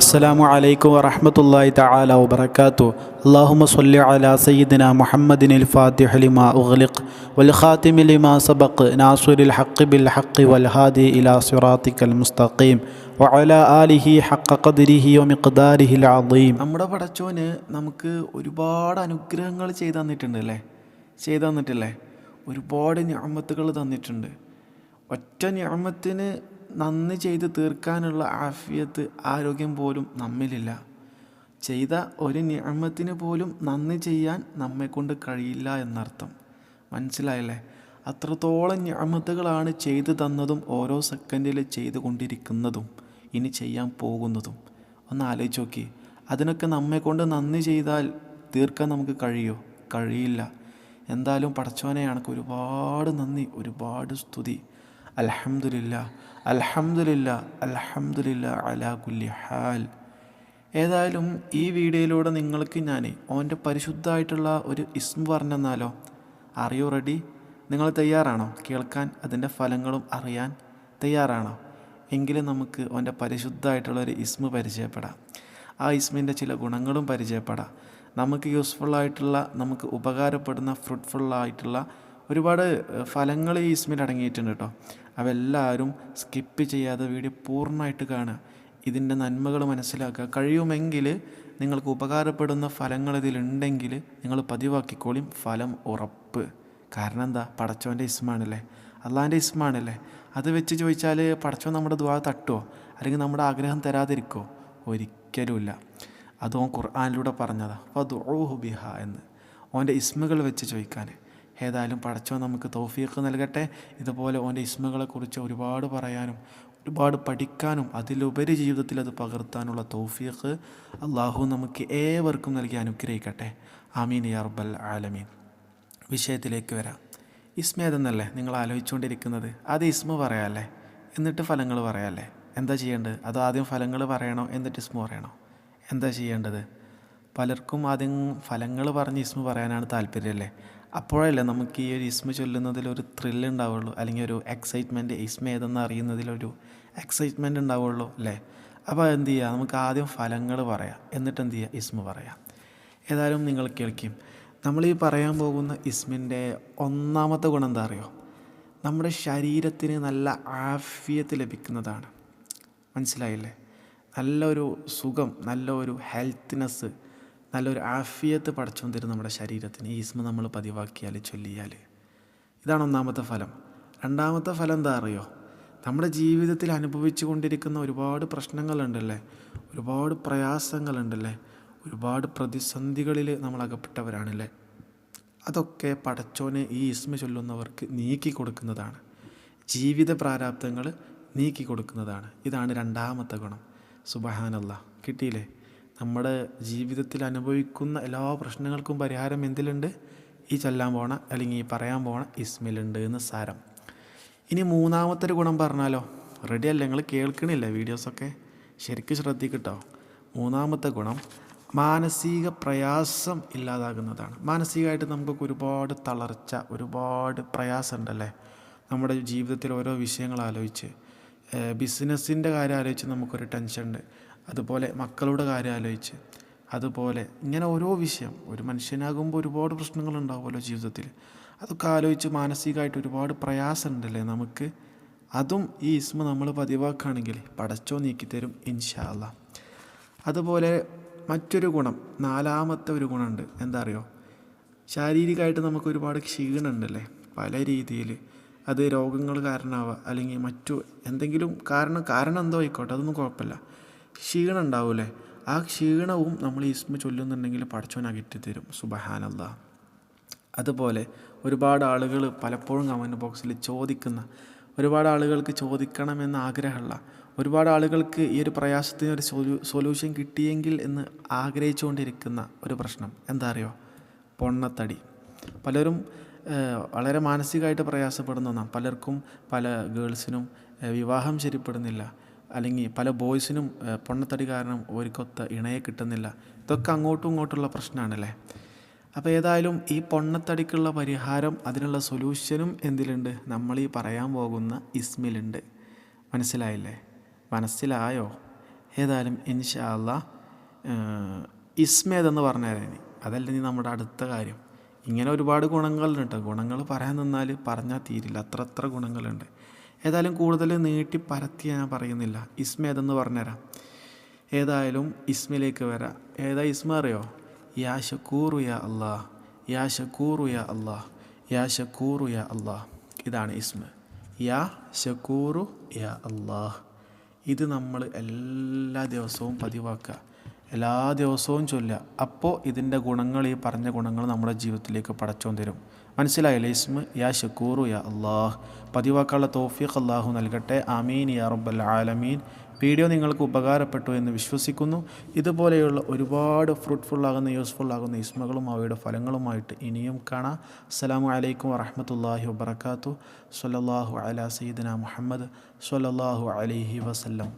അസ്സാം വലൈക്കും വറഹമത്തല്ലാഹി തആല വാത്തു അള്ളാഹുമ സല്ലി അലാ സയ്യിദിന മുഹമ്മദിനിൽ ഫാത്തിഹ ലിമാ ഉഗ്ലിഖ് വൽ ഖാതിമി ലിമാ സബഖ് നാസുരിൽ ഹഖ് ബിൽ ഹഖ് വൽ ഹാദി ഇലാ സിറാത്തിക്കൽ മുസ്തഖീം വഅല ആലിഹി ഹഖ ഖദ്രിഹി വമിഖ്ദാരിഹി അലീം നമ്മുടെ പടച്ചോന് നമുക്ക് ഒരുപാട് അനുഗ്രഹങ്ങൾ ചെയ്തു തന്നിട്ടുണ്ട് അല്ലേ? ചെയ്തു തന്നിട്ടില്ലേ? ഒരുപാട് ഞാമത്തുകൾ തന്നിട്ടുണ്ട്. ഒറ്റ ഞാമത്തിന് നന്ദി ചെയ്ത് തീർക്കാനുള്ള ആഫിയത്ത് ആരോഗ്യം പോലും നമ്മിലില്ല. ചെയ്ത ഒരു ഞാമത്തിന് പോലും നന്ദി ചെയ്യാൻ നമ്മെ കൊണ്ട് കഴിയില്ല എന്നർത്ഥം. മനസ്സിലായല്ലേ? അത്രത്തോളം ഞാമത്തുകളാണ് ചെയ്തു തന്നതും ഓരോ സെക്കൻഡിൽ ചെയ്തു കൊണ്ടിരിക്കുന്നതും ഇനി ചെയ്യാൻ പോകുന്നതും. ഒന്ന് ആലോചിച്ച് നോക്കി. അതിനൊക്കെ നമ്മെ കൊണ്ട് നന്ദി ചെയ്താൽ തീർക്കാൻ നമുക്ക് കഴിയോ? കഴിയില്ല. എന്തായാലും പടച്ചോനെ കണക്ക് ഒരുപാട് നന്ദി ഒരുപാട് സ്തുതി. അൽഹംദുലില്ല അലഹമില്ല അലഹമില്ല അലാ കുല്ലി ഹാൽ. ഏതായാലും ഈ വീഡിയോയിലൂടെ നിങ്ങൾക്ക് ഞാൻ ഓന്റെ പരിശുദ്ധമായിട്ടുള്ള ഒരു ഇസ്മ പറഞ്ഞെന്നാലോ? അറിയോ റെഡി? നിങ്ങൾ തയ്യാറാണോ? കേൾക്കാൻ അതിന്റെ ഫലങ്ങളും അറിയാൻ തയ്യാറാണോ? എങ്കിലും നമുക്ക് ഓന്റെ പരിശുദ്ധമായിട്ടുള്ള ഒരു ഇസ്മ പരിചയപ്പെടാം. ആ ഇസ്മിന്റെ ചില ഗുണങ്ങളും പരിചയപ്പെടാം. നമുക്ക് യൂസ്ഫുള്ളായിട്ടുള്ള നമുക്ക് ഉപകാരപ്പെടുന്ന ഫ്രൂട്ട്ഫുള്ളായിട്ടുള്ള ഒരുപാട് ഫലങ്ങൾ ഈ ഇസ്മിൽ അടങ്ങിയിട്ടുണ്ട് കേട്ടോ. അവെല്ലാവരും സ്കിപ്പ് ചെയ്യാതെ വീഡിയോ പൂർണമായിട്ട് കാണുക. ഇതിന്റെ നന്മകൾ മനസ്സിലാക്കുക. കഴിയുമെങ്കിൽ നിങ്ങൾക്ക് ഉപകാരപ്പെടുന്ന ഫലങ്ങൾ ഇതിലുണ്ടെങ്കിൽ നിങ്ങൾ പതിവാക്കിക്കോളിയും ഫലം ഉറപ്പ്. കാരണം എന്താ? പടച്ചോന്റെ ഇസ്മാണല്ലേ അള്ളാന്റെ ഇസ്മാണല്ലേ അത് വെച്ച് ചോദിച്ചാൽ പടച്ചോൻ നമ്മുടെ ദ്വാ തട്ടുമോ അല്ലെങ്കിൽ നമ്മുടെ ആഗ്രഹം തരാതിരിക്കോ ഒരിക്കലുമില്ല. അത് ഓൻ ഖുർആാനിലൂടെ പറഞ്ഞതാ. അപ്പോൾ ബിഹ എന്ന്. ഓന്റെ ഇസ്മുകൾ വെച്ച് ചോദിക്കാൻ. ഏതായാലും പടച്ചോ നമുക്ക് തൗഫീഖ് നൽകട്ടെ. ഇതുപോലെ ഓന്റെ ഇസ്മുകളെക്കുറിച്ച് ഒരുപാട് പറയാനും ഒരുപാട് പഠിക്കാനും അതിലുപരി ജീവിതത്തിൽ അത് പകർത്താനുള്ള തൗഫീഖ് അള്ളാഹു നമുക്ക് ഏവർക്കും നൽകി അനുഗ്രഹിക്കട്ടെ. ആമീൻ യർബൽ ആലമീൻ. വിഷയത്തിലേക്ക് വരാം. ഇസ്മ ഏതെന്നല്ലേ? നിങ്ങൾ ആലോചിച്ചുകൊണ്ടിരിക്കുന്നത്. അത് ഇസ്മ പറയാമല്ലേ എന്നിട്ട് ഫലങ്ങൾ പറയാമല്ലേ എന്താ ചെയ്യേണ്ടത്? അത് ആദ്യം ഫലങ്ങൾ പറയണോ? എന്നിട്ട് ഇസ്മ പറയണോ? എന്താ ചെയ്യേണ്ടത്? പലർക്കും ആദ്യം ഫലങ്ങൾ പറഞ്ഞ് ഇസ്മ പറയാനാണ് താല്പര്യമല്ലേ അപ്പോഴല്ലേ നമുക്ക് ഈ ഒരു ഇസ്മ ചൊല്ലുന്നതിൽ ഒരു ത്രില്ല് ഉണ്ടാവുള്ളൂ. അല്ലെങ്കിൽ ഒരു എക്സൈറ്റ്മെന്റ് ഇസ്മ ഏതെന്ന് അറിയുന്നതിലൊരു എക്സൈറ്റ്മെന്റ് ഉണ്ടാവുള്ളൂ അല്ലേ? അപ്പോൾ എന്ത് ചെയ്യുക നമുക്ക് ആദ്യം ഫലങ്ങൾ പറയാം. എന്നിട്ട് എന്ത് ചെയ്യുക ഇസ്മ പറയാം. ഏതായാലും നിങ്ങൾ കേൾക്കും. നമ്മൾ ഈ പറയാൻ പോകുന്ന ഇസ്മിന്റെ ഒന്നാമത്തെ ഗുണം എന്താ അറിയോ? നമ്മുടെ ശരീരത്തിന് നല്ല ആഫിയത്ത് ലഭിക്കുന്നതാണ്. മനസ്സിലായില്ലേ? നല്ലൊരു സുഖം നല്ലൊരു ഹെൽത്ത്നെസ് നല്ലൊരു ആഫിയത്ത് പടച്ചോൻ തരും നമ്മുടെ ശരീരത്തിന് ഈസ്മ നമ്മൾ പതിവാക്കിയാൽ ചൊല്ലിയാൽ. ഇതാണ് ഒന്നാമത്തെ ഫലം. രണ്ടാമത്തെ ഫലം എന്താ അറിയോ? നമ്മുടെ ജീവിതത്തിൽ അനുഭവിച്ചു കൊണ്ടിരിക്കുന്ന ഒരുപാട് പ്രശ്നങ്ങളുണ്ടല്ലേ? ഒരുപാട് പ്രയാസങ്ങളുണ്ടല്ലേ? ഒരുപാട് പ്രതിസന്ധികളിൽ നമ്മൾ അകപ്പെട്ടവരാണല്ലേ? അതൊക്കെ പടച്ചോനെ ഈ ഇസ്മ ചൊല്ലുന്നവർക്ക് നീക്കി കൊടുക്കുന്നതാണ്. ജീവിത പ്രാരാബ്ദങ്ങൾ നീക്കി കൊടുക്കുന്നതാണ്. ഇതാണ് രണ്ടാമത്തെ ഗുണം. സുബഹാനല്ല. കിട്ടിയില്ലേ? നമ്മുടെ ജീവിതത്തിൽ അനുഭവിക്കുന്ന എല്ലാ പ്രശ്നങ്ങൾക്കും പരിഹാരം എന്തിലുണ്ട്? ഈ ചൊല്ലാൻ പോണ അല്ലെങ്കിൽ ഈ പറയാൻ പോണ ഇസ്മിലുണ്ട് എന്ന് സാരം. ഇനി മൂന്നാമത്തെ ഗുണം പറഞ്ഞാലോ? റെഡി അല്ല? നിങ്ങൾ കേൾക്കണില്ല വീഡിയോസൊക്കെ? ശരിക്കും ശ്രദ്ധിക്കട്ടോ. മൂന്നാമത്തെ ഗുണം മാനസിക പ്രയാസം ഇല്ലാതാകുന്നതാണ്. മാനസികമായിട്ട് നമുക്കൊക്കെ ഒരുപാട് തളർച്ച ഒരുപാട് പ്രയാസം ഉണ്ടല്ലേ നമ്മുടെ ജീവിതത്തിൽ ഓരോ വിഷയങ്ങൾ ആലോചിച്ച് ബിസിനസ്സിന്റെ കാര്യം ആലോചിച്ച് നമുക്കൊരു ടെൻഷൻ ഉണ്ട്. അതുപോലെ മക്കളുടെ കാര്യം ആലോചിച്ച് അതുപോലെ ഇങ്ങനെ ഓരോ വിഷയം ഒരു മനുഷ്യനാകുമ്പോൾ ഒരുപാട് പ്രശ്നങ്ങൾ ഉണ്ടാവുമല്ലോ ജീവിതത്തിൽ. അതൊക്കെ ആലോചിച്ച് മാനസികമായിട്ട് ഒരുപാട് പ്രയാസം ഉണ്ടല്ലേ നമുക്ക്? അതും ഈ ഇസ്മ നമ്മൾ പതിവാക്കുകയാണെങ്കിൽ പടച്ചോ നീക്കിത്തരും ഇൻഷാല്ല അതുപോലെ മറ്റൊരു ഗുണം നാലാമത്തെ ഒരു ഗുണമുണ്ട്. എന്താ അറിയോ? ശാരീരികമായിട്ട് നമുക്ക് ഒരുപാട് ക്ഷീണമുണ്ടല്ലേ? പല രീതിയിൽ. അത് രോഗങ്ങൾ കാരണമാവുക അല്ലെങ്കിൽ മറ്റു എന്തെങ്കിലും കാരണം കാരണം എന്തോ ആയിക്കോട്ടെ അതൊന്നും കുഴപ്പമില്ല. ക്ഷീണം ഉണ്ടാവില്ലേ? ആ ക്ഷീണവും നമ്മൾ ഇസ്മ ചൊല്ലുന്നുണ്ടെങ്കിൽ പടച്ചോൻ അകറ്റി തരും. സുബഹാനല്ല. അതുപോലെ ഒരുപാട് ആളുകൾ പലപ്പോഴും കമന്റ് ബോക്സിൽ ചോദിക്കുന്ന ഒരുപാട് ആളുകൾക്ക് ചോദിക്കണമെന്ന് ആഗ്രഹമുള്ള ഒരുപാട് ആളുകൾക്ക് ഈ ഒരു പ്രയാസത്തിന് ഒരു സൊല്യൂ സൊല്യൂഷൻ കിട്ടിയെങ്കിൽ എന്ന് ആഗ്രഹിച്ചുകൊണ്ടിരിക്കുന്ന ഒരു പ്രശ്നം. എന്താ അറിയോ? പൊണ്ണത്തടി. പലരും വളരെ മാനസികമായിട്ട് പ്രയാസപ്പെടുന്ന ഒന്നാണ്. പലർക്കും പല ഗേൾസിനും വിവാഹം ശരിപ്പെടുന്നില്ല. അല്ലെങ്കിൽ പല ബോയ്സിനും പൊണ്ണത്തടി കാരണം ഒരുക്കൊത്ത ഇണയെ കിട്ടുന്നില്ല. ഇതൊക്കെ അങ്ങോട്ടും ഇങ്ങോട്ടുള്ള പ്രശ്നമാണല്ലേ? അപ്പോൾ ഏതായാലും ഈ പൊണ്ണത്തടിക്കുള്ള പരിഹാരം അതിനുള്ള സൊല്യൂഷനും എന്തിലുണ്ട്? നമ്മൾ ഈ പറയാൻ പോകുന്ന ഇസ്മിലുണ്ട്. മനസ്സിലായില്ലേ? മനസ്സിലായോ? ഏതായാലും ഇൻഷാല്ല ഇസ്മേതെന്ന് പറഞ്ഞുതരാം ഇനി. അതല്ല ഇനി നമ്മുടെ അടുത്ത കാര്യം. ഇങ്ങനെ ഒരുപാട് ഗുണങ്ങളുണ്ട്. ഗുണങ്ങൾ പറയാൻ നിന്നാൽ പറഞ്ഞാൽ തീരില്ല. അത്ര അത്ര ഗുണങ്ങളുണ്ട്. ഏതായാലും കൂടുതൽ നീട്ടി പരത്തി ഞാൻ പറയുന്നില്ല. ഇസ്മ ഏതെന്ന് പറഞ്ഞുതരാം. ഏതായാലും ഇസ്മിലേക്ക് വരാം. ഏതാ ഇസ്മ അറിയോ? യാ ഷക്കൂറു യാ അള്ളാഹ് യാ ഷക്കൂറു യാ അള്ളാഹ് യാ ഷക്കൂറു യാ അള്ളാഹ് ഇതാണ് ഇസ്മ. യാ ഷക്കൂറു യാ അള്ളാഹ് ഇത് നമ്മൾ എല്ലാ ദിവസവും പതിവാക്കുക. എല്ലാ ദിവസവും ചൊല്ലുക. അപ്പോൾ ഇതിന്റെ ഗുണങ്ങൾ ഈ പറഞ്ഞ ഗുണങ്ങൾ നമ്മുടെ ജീവിതത്തിലേക്ക് പടച്ചോൻ തരും. മനസ്സിലായില്ലേ? ഇസ്മ യാ ഷക്കൂറു യാ അള്ളാഹ് പതിവാക്കാനുള്ള തോഫീഖ് അള്ളാഹു നൽകട്ടെ. ആമീൻ യാ റബ്ബൽ ആലമീൻ. വീഡിയോ നിങ്ങൾക്ക് ഉപകാരപ്പെട്ടു എന്ന് വിശ്വസിക്കുന്നു. ഇതുപോലെയുള്ള ഒരുപാട് ഫ്രൂട്ട്ഫുള്ളാകുന്ന യൂസ്ഫുള്ളാകുന്ന ഇസ്മകളും അവയുടെ ഫലങ്ങളുമായിട്ട് ഇനിയും കാണാം. അസ്സലാമു അലൈക്കും വറഹമത്തല്ലാഹി വബർക്കാത്തു സല്ലാഹു അല സീദന മുഹമ്മദ് സല്ലാഹു അലൈഹി വസല്ലം.